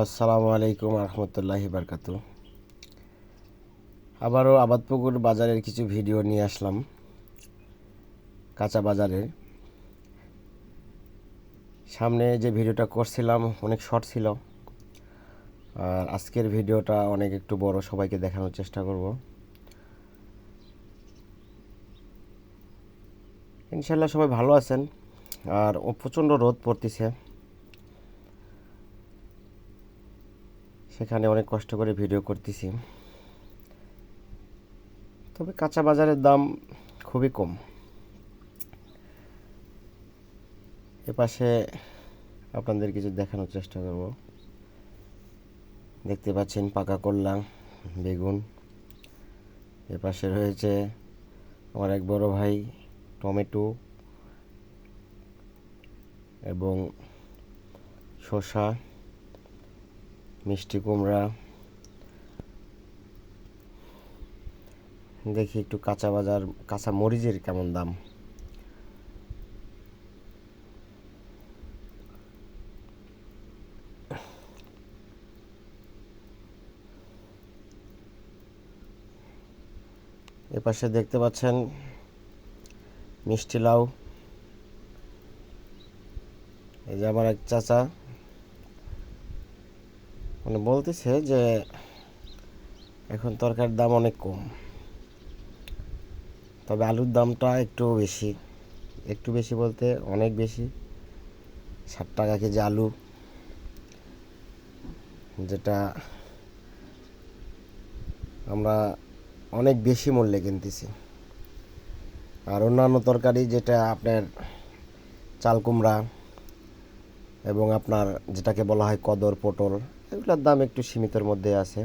আসসালামু আলাইকুম রহমতুল্লাহি বারকাত আবারও আবাদপুকুর বাজারের কিছু ভিডিও নিয়ে আসলাম। কাঁচা বাজারের। সামনে যে ভিডিওটা করছিলাম, অনেক শর্ট ছিল। আর আজকের ভিডিওটা অনেক একটু বড়, সবাইকে দেখানোর চেষ্টা করব। ইনশাল্লাহ সবাই ভালো আছেন। আর প্রচণ্ড রোদ পড়তেছে। সেখানে অনেক কষ্ট করে ভিডিও করতেছি। তবে কাঁচা বাজারের দাম খুবই কম। এপাশে আপনাদের কিছু দেখানোর চেষ্টা করব। দেখতে পাচ্ছেন পাকা করলাম বেগুন। এপাশে রয়েছে আমার এক বড় ভাই, টমেটো এবং শসা। মিষ্টি কুমড়া। দেখি একটু কাঁচা বাজার, কাঁচা মরিচের কেমন দাম। এপাশে দেখতে পাচ্ছেন মিষ্টি লাউ। এই যে আমার এক চাচা। মানে বলতেছে যে এখন তরকারির দাম অনেক কম। তবে আলুর দামটা একটু বেশি। একটু বেশি বলতে অনেক বেশি। ষাট টাকা কেজি আলু, যেটা আমরা অনেক বেশি মূল্যে কিনতেছি। আর অন্যান্য তরকারি যেটা আপনার চাল কুমড়া এবং আপনার যেটাকে বলা হয় কদর পটল এগুলোর দাম একটু সীমিতের মধ্যে আছে।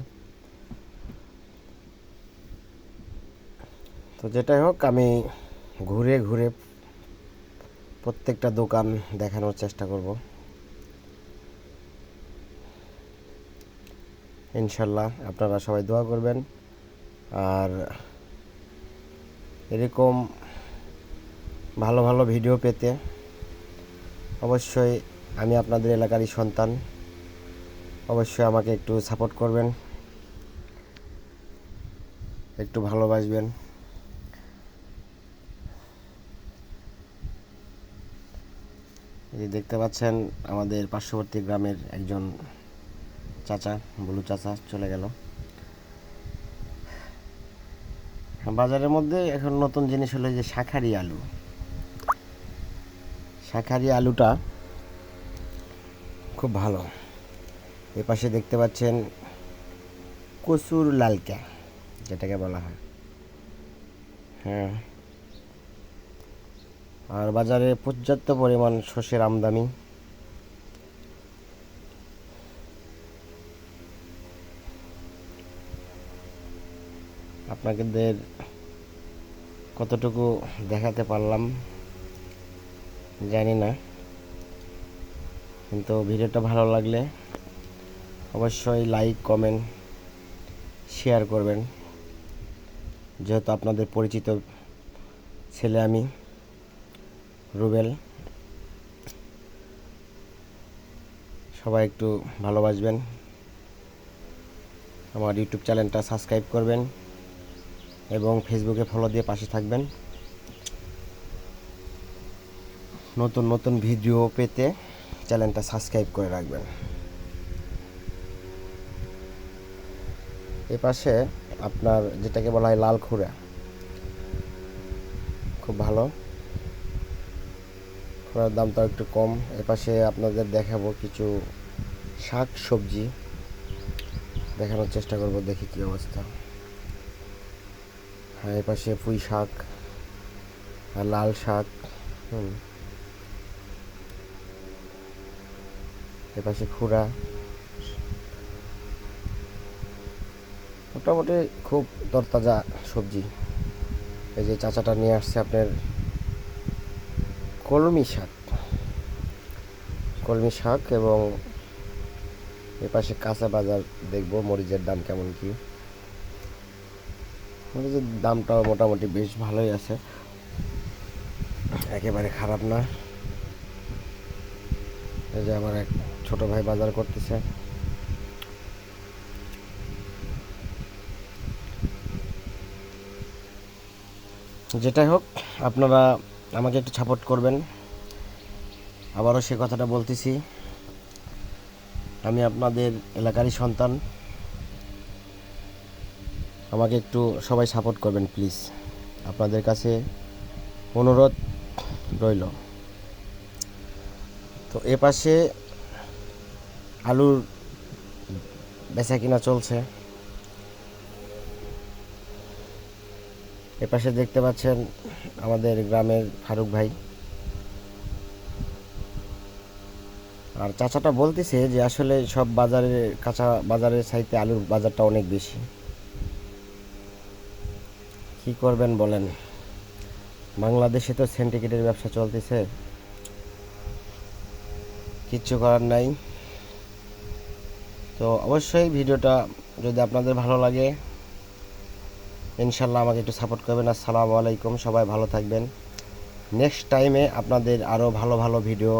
তো যেটাই হোক, আমি ঘুরে ঘুরে প্রত্যেকটা দোকান দেখানোর চেষ্টা করব। ইনশাল্লাহ আপনারা সবাই দোয়া করবেন। আর এরকম ভালো ভালো ভিডিও পেতে অবশ্যই আমি আপনাদের এলাকারই সন্তান। অবশ্যই আমাকে একটু সাপোর্ট করবেন। একটু ভালোবাসবেন। এই দেখতে পাচ্ছেন, আমাদের পার্শ্ববর্তী গ্রামের একজন চাচা, বুলু চাচা চলে গেল। বাজারের মধ্যে এখন নতুন জিনিস হলো যে শাখারি আলু। শাখারি আলুটা খুব ভালো। এ পাশে দেখতে পাচ্ছেন কচুর লালকা, যেটাকে বলা হয়। হ্যাঁ। আর বাজারে পর্যাপ্ত পরিমাণ শস্যের আমদানি। আপনাদের কতটুকু দেখাতে পারলাম, জানি না। কিন্তু ভিডিওটা ভালো লাগলে অবশ্যই লাইক কমেন্ট শেয়ার করবেন। যেহেতু আপনাদের পরিচিত ছেলে আমি, রুবেল। সবাই একটু ভালোবাসবেন। আমার ইউটিউব চ্যানেলটা সাবস্ক্রাইব করবেন এবং ফেসবুকে ফলো দিয়ে পাশে থাকবেন। নতুন নতুন ভিডিও পেতে চ্যানেলটা সাবস্ক্রাইব করে রাখবেন। এ পাশে আপনার যেটাকে বলা হয় লাল খুঁড়া। খুব ভালো। খুঁড়ার দামটা একটু কম। এ পাশে আপনাদের দেখাবো কিছু শাক সবজি। দেখানোর চেষ্টা করব, দেখি কী অবস্থা। হ্যাঁ এ পাশে পুঁই শাক আর লাল শাক। হুম। এপাশে খুঁড়া। মোটামুটি খুব তরতাজা সবজি। এই যে চাচাটা নিয়ে আসছে আপনার কলমি শাক। কলমি শাক এবং এপাশে কাঁচা বাজার দেখব, মরিচের দাম কেমন কি। মরিচের দামটাও মোটামুটি বেশ ভালোই আছে। একেবারে খারাপ না। এই যে আমার এক ছোট ভাই বাজার করতেছে। যেটাই হোক, আপনারা আমাকে একটু সাপোর্ট করবেন। আবারও সে কথাটা বলতেছি, আমি আপনাদের এলাকারই সন্তান। আমাকে একটু সবাই সাপোর্ট করবেন প্লিজ আপনাদের কাছে অনুরোধ রইল। তো এ পাশে আলুর বেচা কিনা চলছে। এ পাশে দেখতে পাচ্ছেন আমাদের গ্রামের ফারুক ভাই। আর চাচাটা বলতেছে যে আসলে সব বাজারের কাঁচা বাজারের চাইতে আলুর বাজারটা অনেক বেশি। কি করবেন বলেন? বাংলাদেশে তো সেন্টিকেটের ব্যবসা চলতেছে। কিচ্ছু করার নাই। তো অবশ্যই ভিডিওটা যদি আপনাদের ভালো লাগে ইনশাল্লাহ আমাকে একটু সাপোর্ট করবেন। আসসালামু আলাইকুম, সবাই ভালো থাকবেন। নেক্সট টাইমে আপনাদের আরও ভালো ভালো ভিডিও